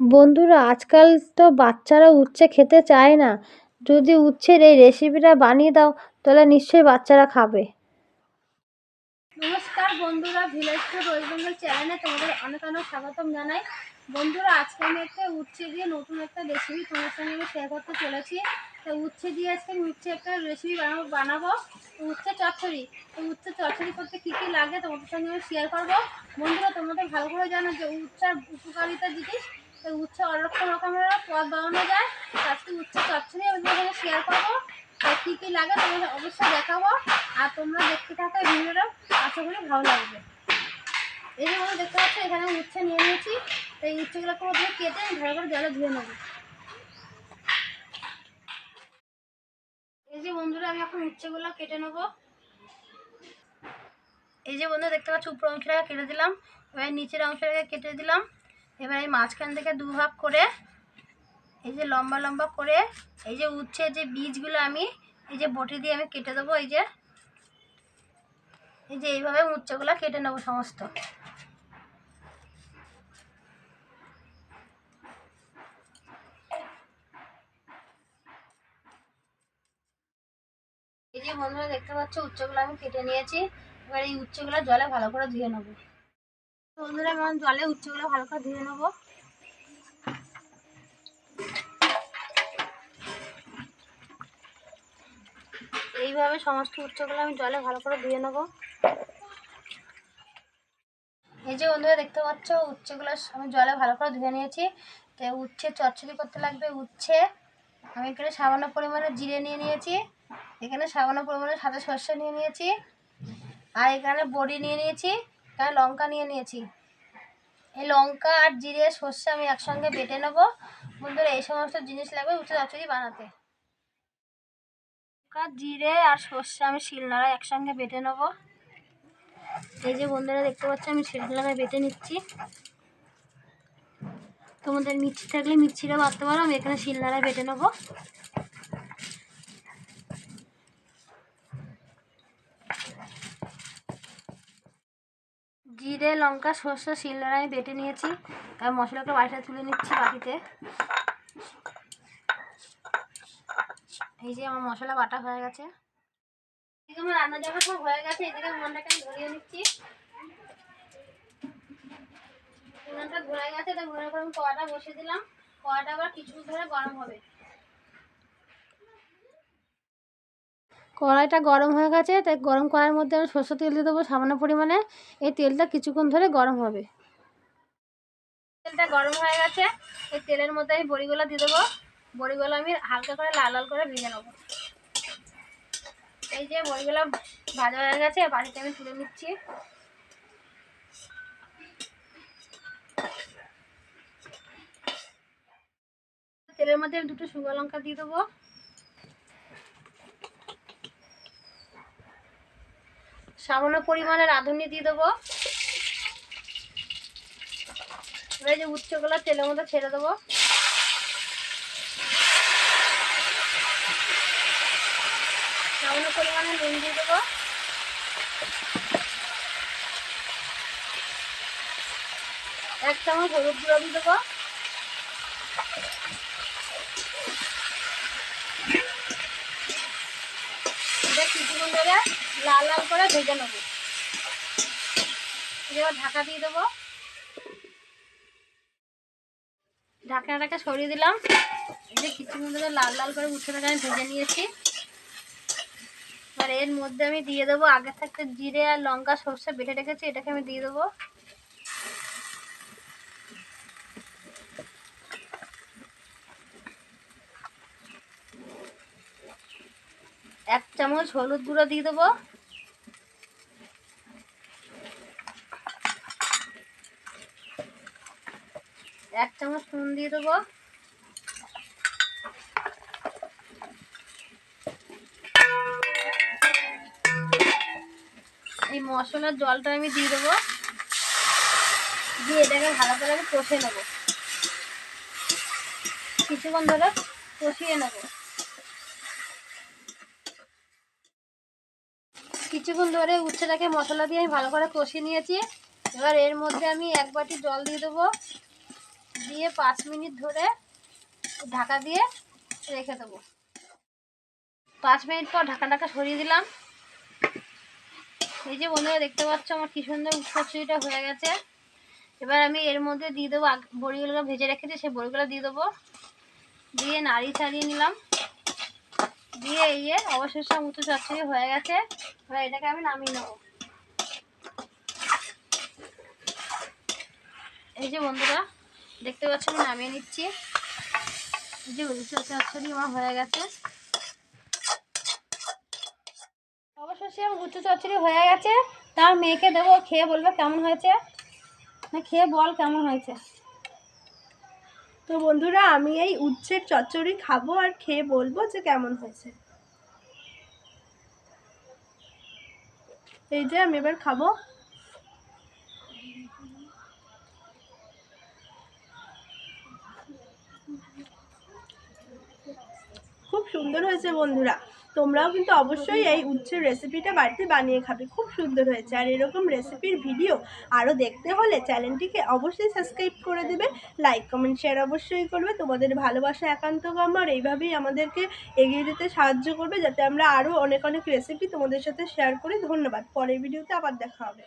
বন্ধুরা, আজকাল তো বাচ্চারা উচ্ছে খেতে চায় না। যদি উচ্ছের এই রেসিপিটা বানিয়ে দাও, তাহলে নিশ্চয়ই বাচ্চারা খাবে। নমস্কার বন্ধুরা, ভিলেজ টু ওয়েস্ট চ্যানেলে তোমাদের অনেক অনেক স্বাগতম জানাই। বন্ধুরা, আজকে আমি একটা উচ্ছে দিয়ে নতুন একটা রেসিপি তোমার সঙ্গে আমি শেয়ার করতে চলেছি। তো উচ্ছে দিয়ে আজকে আমি উচ্ছে একটা রেসিপি বানাবো বানাবো। উচ্ছে চচ্চড়ি, তো উচ্ছে চচ্চড়ি করতে কী কী লাগে তোমাদের সঙ্গে আমি শেয়ার করব। বন্ধুরা তোমাদের ভালো করে জানো যে উচ্চার উপকারিতা জিনিস। তো উচ্ছে অনেক রকমের পদ বানানো যায়। আজকে উচ্ছে চচ্চড়ি আমি তোমাদের শেয়ার করব। তো কী কী লাগে তোমাদের অবশ্যই দেখাবো। আর তোমরা দেখতে থাকো ভিডিওটা। আশা করি ভালো লাগবে। এই যে আমরা দেখতে পাচ্ছি, এখানে আমি উচ্ছে নিয়ে নিয়েছি। এই উচ্ছেগুলোকে প্রথমে কেটে আমি ভালো করে জলে ধুয়ে নেব। এই যে বন্ধুরা, আমি এখন উচ্ছেগুলো কেটে নেব। এই যে বন্ধুরা, দেখতে পাচ্ছি, উপর অংশটাকে কেটে দিলাম। এবার নিচের অংশটাকে কেটে দিলাম। এবার এই মাঝখান থেকে দু ভাগ করে এই যে লম্বা লম্বা করে এই যে উচ্ছে যে বীজগুলো আমি এই যে বটি দিয়ে আমি কেটে দেবো, এই যে এই যে এইভাবে উচ্চগুলো কেটে নেব সমস্ত। এই যে বন্ধুরা দেখতে পাচ্ছ, উচ্চগুলো আমি কেটে নিয়েছি। এবার এই উচ্চগুলো জলে ভালো করে ধুয়ে নেব। বন্ধুরা আমি জলে উচ্চগুলো ভালো করে ধুয়ে নেব। এইভাবে সমস্ত উচ্চগুলো আমি জলে ভালো করে ধুয়ে নেব। এই যে বন্ধুরা, দেখতে পাচ্ছ উচ্ছেগুলো আমি জলে ভালো করে ধুয়ে নিয়েছি। তো উচ্ছে চচ্চড়ি করতে লাগবে, উচ্ছে। আমি এখানে সামান্য পরিমাণে জিরে নিয়ে নিয়েছি। এখানে সামান্য পরিমাণে সাদা সর্ষে নিয়ে নিয়েছি। আর এখানে বড়ি নিয়ে নিয়েছি। এখানে লঙ্কা নিয়ে নিয়েছি? এই লঙ্কা আর জিরে, সর্ষে আমি একসঙ্গে বেটে নেব। বন্ধুরা, এই সমস্ত জিনিস লাগবে উচ্ছে চচ্চড়ি বানাতে? লঙ্কা, জিরে আর সর্ষে আমি শিলনোড়ায় একসঙ্গে বেটে নেব। এই যে বন্ধুরা, দেখতে পাচ্ছি, আমি শিলনোড়ায় বেটে নিচ্ছি। তোমাদের মিক্সি থাকলে মিক্সিটা বাড়তে পারো, আমি এখানে শিলনোড়ায় বেটে নেব। জিরে লঙ্কা, সর্ষে শিলনোড়ায় আমি বেটে নিয়েছি। আর মশলাটা বাড়িতে তুলে নিচ্ছি বাটিতে। এই যে আমার মশলা বাটা হয়ে গেছে। এদিকে আমার রান্না জামা সব হয়ে গেছে এদিকে উনানটাকে আমি ধরিয়ে নিচ্ছি। উনানটা ধরে গেছে তাই উনানের করে আমি কড়াটা বসিয়ে দিলাম। কড়াটা আবার কিছু ধরে গরম হবে। কড়াইটা গরম হয়ে গেছে তাই গরম কড়াইয়ের মধ্যে আমি সর্ষে তেল দিয়ে দেবো সামান্য পরিমাণে। এই তেলটা কিছুক্ষণ ধরে গরম হবে। তেলটা গরম হয়ে গেছে, এই তেলের মধ্যে আমি বড়িগুলো দিয়ে দেবো। বড়িগুলো আমি হালকা করে লাল লাল করে ভেজে নেব। এই যে বড়িগুলো ভাজা হয়ে গেছে বাড়িতে আমি তুলে নিচ্ছি। তেলের মধ্যে আমি দুটো শুকনো লঙ্কা দিয়ে দেবো। সামান্য পরিমাণে রাঁধুনি দিয়ে দেবো। এবার যে উচ্চগুলো তেলের মধ্যে ছেড়ে দেবো। সামান্য পরিমাণে নুন দিয়ে দেবো। এক চামচ হলুদ গুঁড়ো দিয়ে দেবো এটা লাল লাল করে ভেজে নেব। ঢাকা দিয়ে দেবো। ঢাকনাটাকে সরিয়ে দিলাম। এই যে কিছুক্ষণ লাল লাল করে উঠেটাকে আমি ভেজে নিয়েছি। আর এর মধ্যে আমি দিয়ে দেবো আগে থাকতে জিরে আর লঙ্কা সর্ষে বেটে রেখেছি, এটাকে আমি দিয়ে দেবো। এক চামচ হলুদ গুঁড়ো দিয়ে দেবো। এক চামচ নুন দিয়ে দেবো। এই মশলার জলটা আমি দিয়ে দেবো। দিয়ে এটাকে ভালো করে আমি কষে নেব। কিছুক্ষণ ধরে কষিয়ে নেব। কিছুক্ষণ ধরে উচ্ছেটাকে মশলা দিয়ে আমি ভালো করে কষিয়ে নিয়েছি। এবার এর মধ্যে আমি এক বাটি জল দিয়ে দেবো। দিয়ে পাঁচ মিনিট ধরে ঢাকা দিয়ে রেখে দেবো। পাঁচ মিনিট পর ঢাকা ঢাকা সরিয়ে দিলাম। এই যে বন্ধুরা দেখতে পাচ্ছ আমার কি সুন্দর উচ্ছাচুরিটা হয়ে গেছে। এবার আমি এর মধ্যে দিয়ে দেবো বড়িগুলো ভেজে রেখেছি, সেই বড়িগুলো দিয়ে দেবো। দিয়ে নাড়ি ছাড়িয়ে নিলাম। দিয়ে এই অবশেষে উঁচু চচ্চড়ি হয়ে গেছে। এবার এটাকে আমি নামিয়ে নেব। এই যে বন্ধুরা, দেখতে পাচ্ছ, আমি নামিয়ে নিচ্ছি। এই যে উঁচু চচ্চড়ি আমার হয়ে গেছে। অবশেষে আমার উঁচু চচ্চড়ি হয়ে গেছে। তার মেয়েকে দেবো খেয়ে বলবে কেমন হয়েছে। না, খেয়ে বল কেমন হয়েছে। তো বন্ধুরা, আমি এই উচ্ছের চচ্চড়ি খাব আর খেয়ে বলব যে কেমন হয়েছে। এই যে আমি এবার খাব। খুব সুন্দর হয়েছে বন্ধুরা। তোমরাও কিন্তু অবশ্যই এই উচ্ছের রেসিপিটা বাড়িতে বানিয়ে খাবে। খুব সুন্দর হয়েছে। আর এরকম রেসিপির ভিডিও আরও দেখতে হলে চ্যানেলটিকে অবশ্যই সাবস্ক্রাইব করে দেবে। লাইক কমেন্ট শেয়ার অবশ্যই করবে। তোমাদের ভালোবাসা একান্ত কামার এইভাবেই আমাদেরকে এগিয়ে যেতে সাহায্য করবে। যাতে আমরা আরও অনেক অনেক রেসিপি তোমাদের সাথে শেয়ার করি। ধন্যবাদ। পরের ভিডিওতে আবার দেখা হবে।